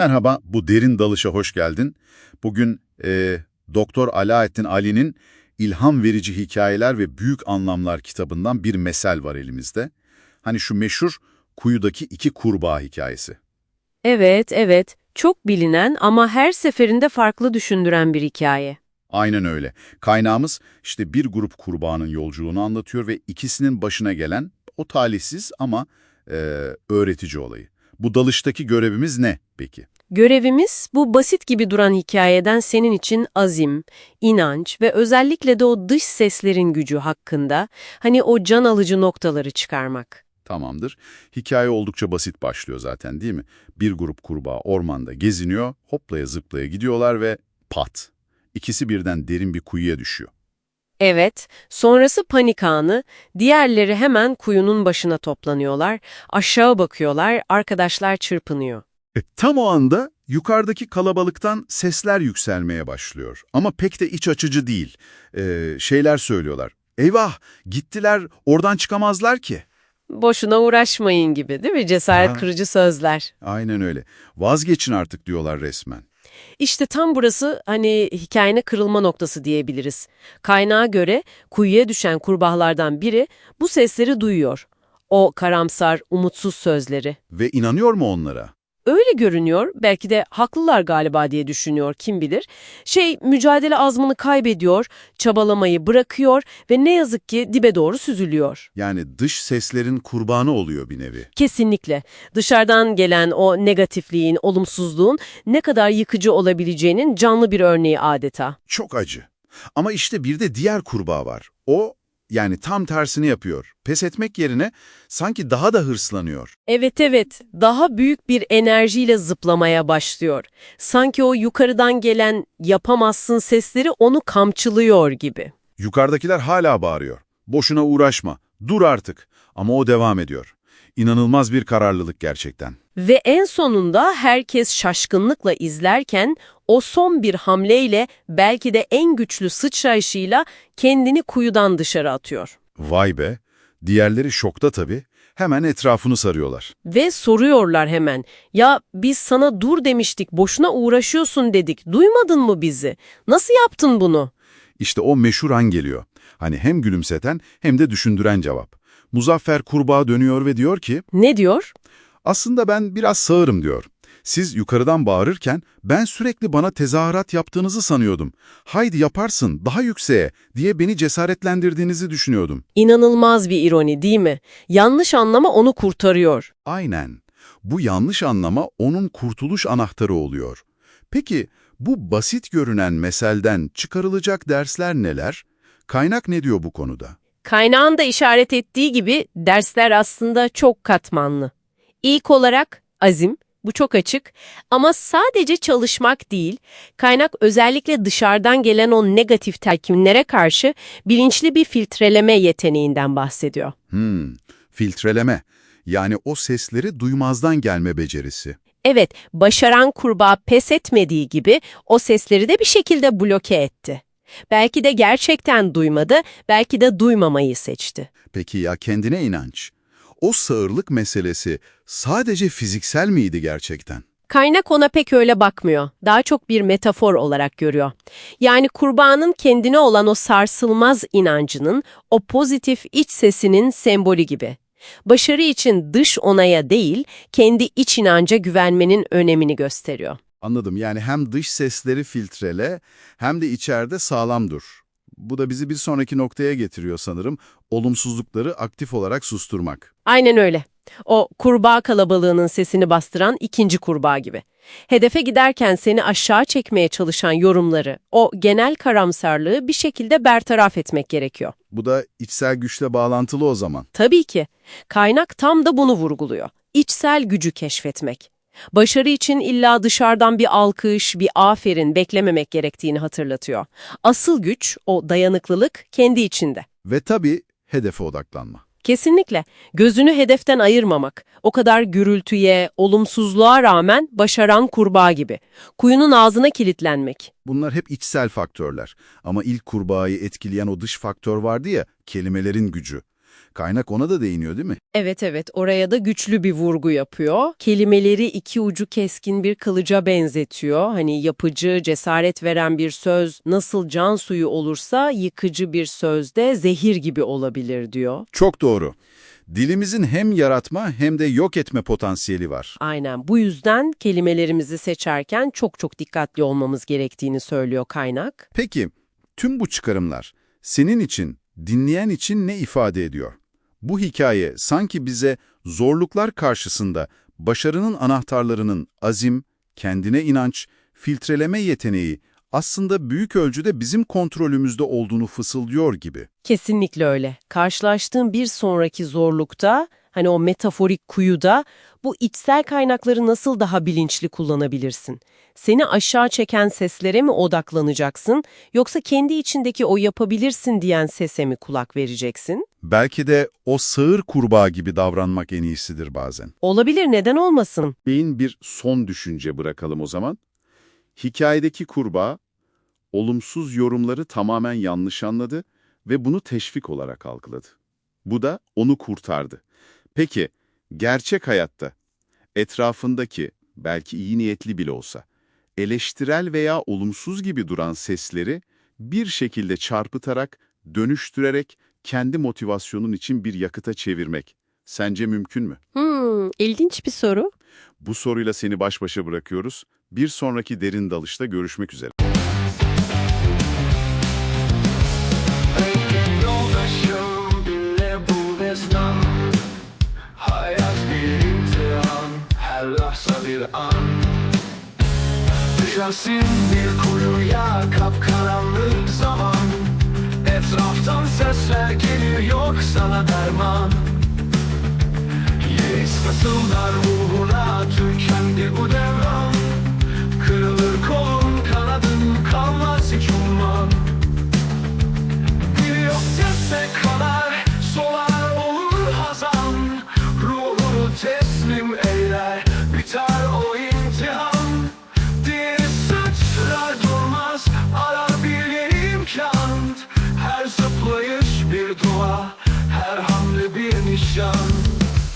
Merhaba, bu derin dalışa hoş geldin. Bugün e, Doktor Alaettin Ali'nin İlham Verici Hikayeler ve Büyük Anlamlar kitabından bir mesel var elimizde. Hani şu meşhur kuyudaki iki kurbağa hikayesi. Evet, evet. Çok bilinen ama her seferinde farklı düşündüren bir hikaye. Aynen öyle. Kaynağımız işte bir grup kurbağanın yolculuğunu anlatıyor ve ikisinin başına gelen o talihsiz ama e, öğretici olayı. Bu dalıştaki görevimiz ne peki? Görevimiz bu basit gibi duran hikayeden senin için azim, inanç ve özellikle de o dış seslerin gücü hakkında hani o can alıcı noktaları çıkarmak. Tamamdır. Hikaye oldukça basit başlıyor zaten değil mi? Bir grup kurbağa ormanda geziniyor, hoplaya zıplaya gidiyorlar ve pat. İkisi birden derin bir kuyuya düşüyor. Evet, sonrası panik anı, diğerleri hemen kuyunun başına toplanıyorlar, aşağı bakıyorlar, arkadaşlar çırpınıyor. E, tam o anda yukarıdaki kalabalıktan sesler yükselmeye başlıyor. Ama pek de iç açıcı değil. E, şeyler söylüyorlar. Eyvah, gittiler, oradan çıkamazlar ki. Boşuna uğraşmayın gibi değil mi cesaret Ha. kırıcı sözler? Aynen öyle. Vazgeçin artık diyorlar resmen. İşte tam burası hani hikayenin kırılma noktası diyebiliriz. Kaynağa göre kuyuya düşen kurbağalardan biri bu sesleri duyuyor. O karamsar, umutsuz sözleri. Ve inanıyor mu onlara? Öyle görünüyor, belki de haklılar galiba diye düşünüyor kim bilir. Şey, mücadele azmını kaybediyor, çabalamayı bırakıyor ve ne yazık ki dibe doğru süzülüyor. Yani dış seslerin kurbanı oluyor bir nevi. Kesinlikle. Dışarıdan gelen o negatifliğin, olumsuzluğun ne kadar yıkıcı olabileceğinin canlı bir örneği adeta. Çok acı. Ama işte bir de diğer kurbağa var. O yani tam tersini yapıyor. Pes etmek yerine sanki daha da hırslanıyor. Evet evet, daha büyük bir enerjiyle zıplamaya başlıyor. Sanki o yukarıdan gelen yapamazsın sesleri onu kamçılıyor gibi. Yukarıdakiler hala bağırıyor. Boşuna uğraşma, dur artık. Ama o devam ediyor. İnanılmaz bir kararlılık gerçekten. Ve en sonunda herkes şaşkınlıkla izlerken o son bir hamleyle belki de en güçlü sıçrayışıyla kendini kuyudan dışarı atıyor. Vay be. Diğerleri şokta tabii. Hemen etrafını sarıyorlar. Ve soruyorlar hemen, ya biz sana dur demiştik, boşuna uğraşıyorsun dedik, duymadın mı bizi? Nasıl yaptın bunu? İşte o meşhur an geliyor. Hani hem gülümseten hem de düşündüren cevap. Muzaffer kurbağa dönüyor ve diyor ki, Ne diyor? aslında ben biraz sağırım diyor. Siz yukarıdan bağırırken ben sürekli bana tezahürat yaptığınızı sanıyordum. Haydi yaparsın, daha yükseğe diye beni cesaretlendirdiğinizi düşünüyordum. İnanılmaz bir ironi değil mi? Yanlış anlama onu kurtarıyor. Aynen. Bu yanlış anlama onun kurtuluş anahtarı oluyor. Peki bu basit görünen meselden çıkarılacak dersler neler? Kaynak ne diyor bu konuda? Kaynağın da işaret ettiği gibi dersler aslında çok katmanlı. İlk olarak azim, bu çok açık ama sadece çalışmak değil, kaynak özellikle dışarıdan gelen o negatif telkinlere karşı bilinçli bir filtreleme yeteneğinden bahsediyor. Hmm, filtreleme. Yani o sesleri duymazdan gelme becerisi. Evet, başaran kurbağa pes etmediği gibi o sesleri de bir şekilde bloke etti. Belki de gerçekten duymadı, belki de duymamayı seçti. Peki ya kendine inanç? O sağırlık meselesi sadece fiziksel miydi gerçekten? Kaynak ona pek öyle bakmıyor. Daha çok bir metafor olarak görüyor. Yani kurbağanın kendine olan o sarsılmaz inancının, o pozitif iç sesinin sembolü gibi. Başarı için dış onaya değil, kendi iç inanca güvenmenin önemini gösteriyor. Anladım. Yani hem dış sesleri filtrele hem de içeride sağlam dur. Bu da bizi bir sonraki noktaya getiriyor sanırım. Olumsuzlukları aktif olarak susturmak. Aynen öyle. O kurbağa kalabalığının sesini bastıran ikinci kurbağa gibi. Hedefe giderken seni aşağı çekmeye çalışan yorumları, o genel karamsarlığı bir şekilde bertaraf etmek gerekiyor. Bu da içsel güçle bağlantılı o zaman. Tabii ki. Kaynak tam da bunu vurguluyor. İçsel gücü keşfetmek. Başarı için illa dışarıdan bir alkış, bir aferin beklememek gerektiğini hatırlatıyor. Asıl güç, o dayanıklılık kendi içinde. Ve tabii hedefe odaklanma. Kesinlikle. Gözünü hedeften ayırmamak. O kadar gürültüye, olumsuzluğa rağmen başaran kurbağa gibi. Kuyunun ağzına kilitlenmek. Bunlar hep içsel faktörler. Ama ilk kurbağayı etkileyen o dış faktör vardı ya, kelimelerin gücü. Kaynak ona da değiniyor değil mi? Evet evet oraya da güçlü bir vurgu yapıyor. Kelimeleri iki ucu keskin bir kılıca benzetiyor. Hani yapıcı, cesaret veren bir söz nasıl can suyu olursa yıkıcı bir söz de zehir gibi olabilir diyor. Çok doğru. Dilimizin hem yaratma hem de yok etme potansiyeli var. Aynen bu yüzden kelimelerimizi seçerken çok çok dikkatli olmamız gerektiğini söylüyor kaynak. Peki, tüm bu çıkarımlar senin için, dinleyen için ne ifade ediyor? Bu hikaye sanki bize zorluklar karşısında başarının anahtarlarının azim, kendine inanç, filtreleme yeteneği aslında büyük ölçüde bizim kontrolümüzde olduğunu fısıldıyor gibi. Kesinlikle öyle. Karşılaştığın bir sonraki zorlukta, hani o metaforik kuyuda bu içsel kaynakları nasıl daha bilinçli kullanabilirsin? Seni aşağı çeken seslere mi odaklanacaksın yoksa kendi içindeki o yapabilirsin diyen sese mi kulak vereceksin? Belki de o sığır kurbağa gibi davranmak en iyisidir bazen. Olabilir neden olmasın? Beyin bir son düşünce bırakalım o zaman. Hikayedeki kurbağa, olumsuz yorumları tamamen yanlış anladı ve bunu teşvik olarak algıladı. Bu da onu kurtardı. Peki, gerçek hayatta etrafındaki, belki iyi niyetli bile olsa, eleştirel veya olumsuz gibi duran sesleri bir şekilde çarpıtarak, dönüştürerek kendi motivasyonun için bir yakıta çevirmek. Sence mümkün mü? Hmm, ilginç bir soru. Bu soruyla seni baş başa bırakıyoruz. Bir sonraki derin dalışta görüşmek üzere. Bir an. Düşersin bir kuyuya kapkaranlık zaman. Etraftan sesler gelir yok sana derman. Yeis fısıldar ruhuna tükendi bu devran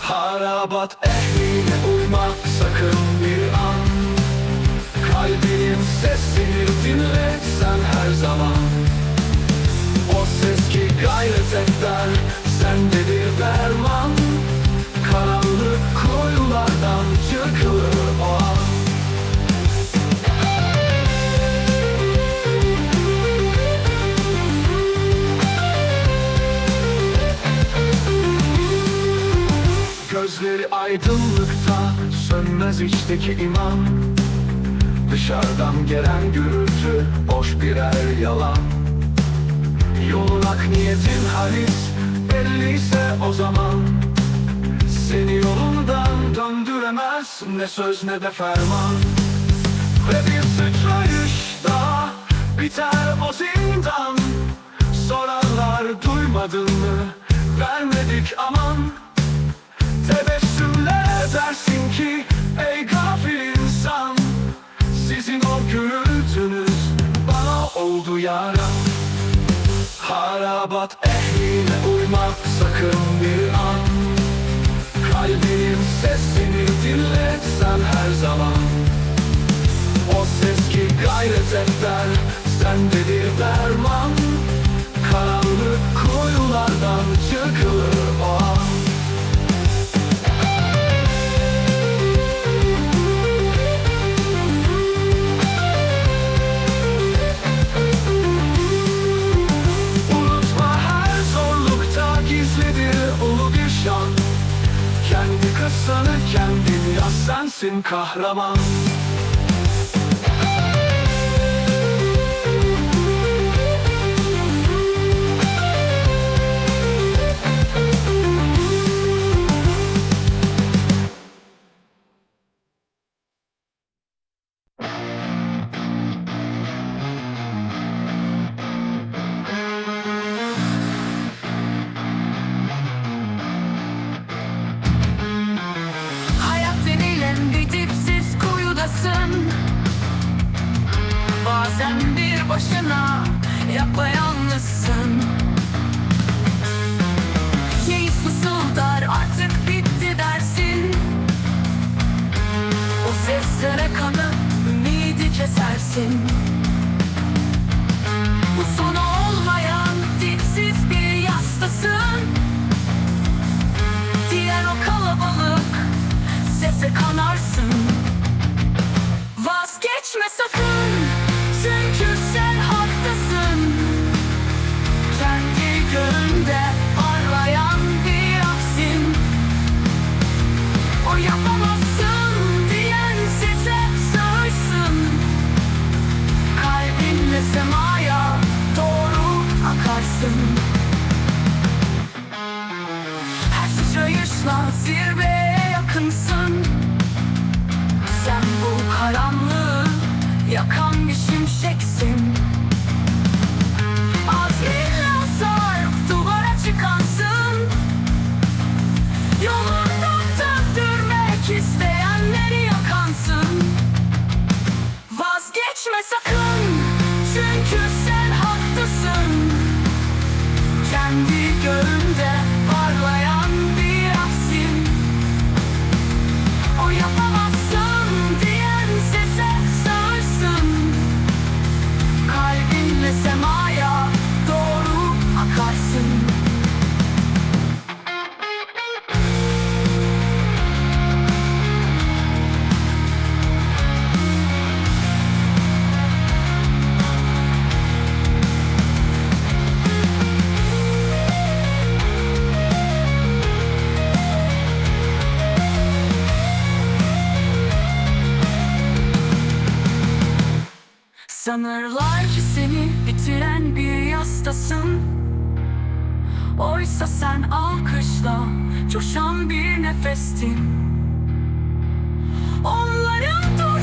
Harabat ehline uymak sakın bir an. Kalbinin sesini dinle sen her zaman. O ses ki gayret eder Sendedir derman. Karanlık kuyulardan çıkılır o an aydınlıkta Sönmez içteki iman. Dışarıdan gelen gürültü Boş birer yalan. Yolun ak niyetin halis Belliyse o zaman. Seni yolundan döndüremez Ne söz ne de ferman. Ve bir sıçrayış daha Biter o zindan. Sorarlar duymadın mı? Vermedik aman. Tebessümle dersin ki Ey gafil insan Sizin o gürültünüz Bana oldu yara. Harabat ehline uymak sakın bir an. Kalbinin sesini dinletsen her zaman. O ses ki gayret sensin kahraman Vazgeçme sakın Çünkü sen haklısın. Kendi gönlünde parlayan bir aksin. O yapamazsın diyen size sığırsın Kalbinle semaya doğru akarsın. Her sıçrayışla zirveye yakınsın. Sen bu karanlığı yakan bir şimşeksin Azminle sarıp duvara çıkansın. Yolunda döndürmek isteyenleri yakansın. Vazgeçme sakın Çünkü sen haklısın. Kendi göğünde parlayan Sanırlar ki seni bitiren bir yastasın. Oysa sen alkışla coşan bir nefestin. Onların dur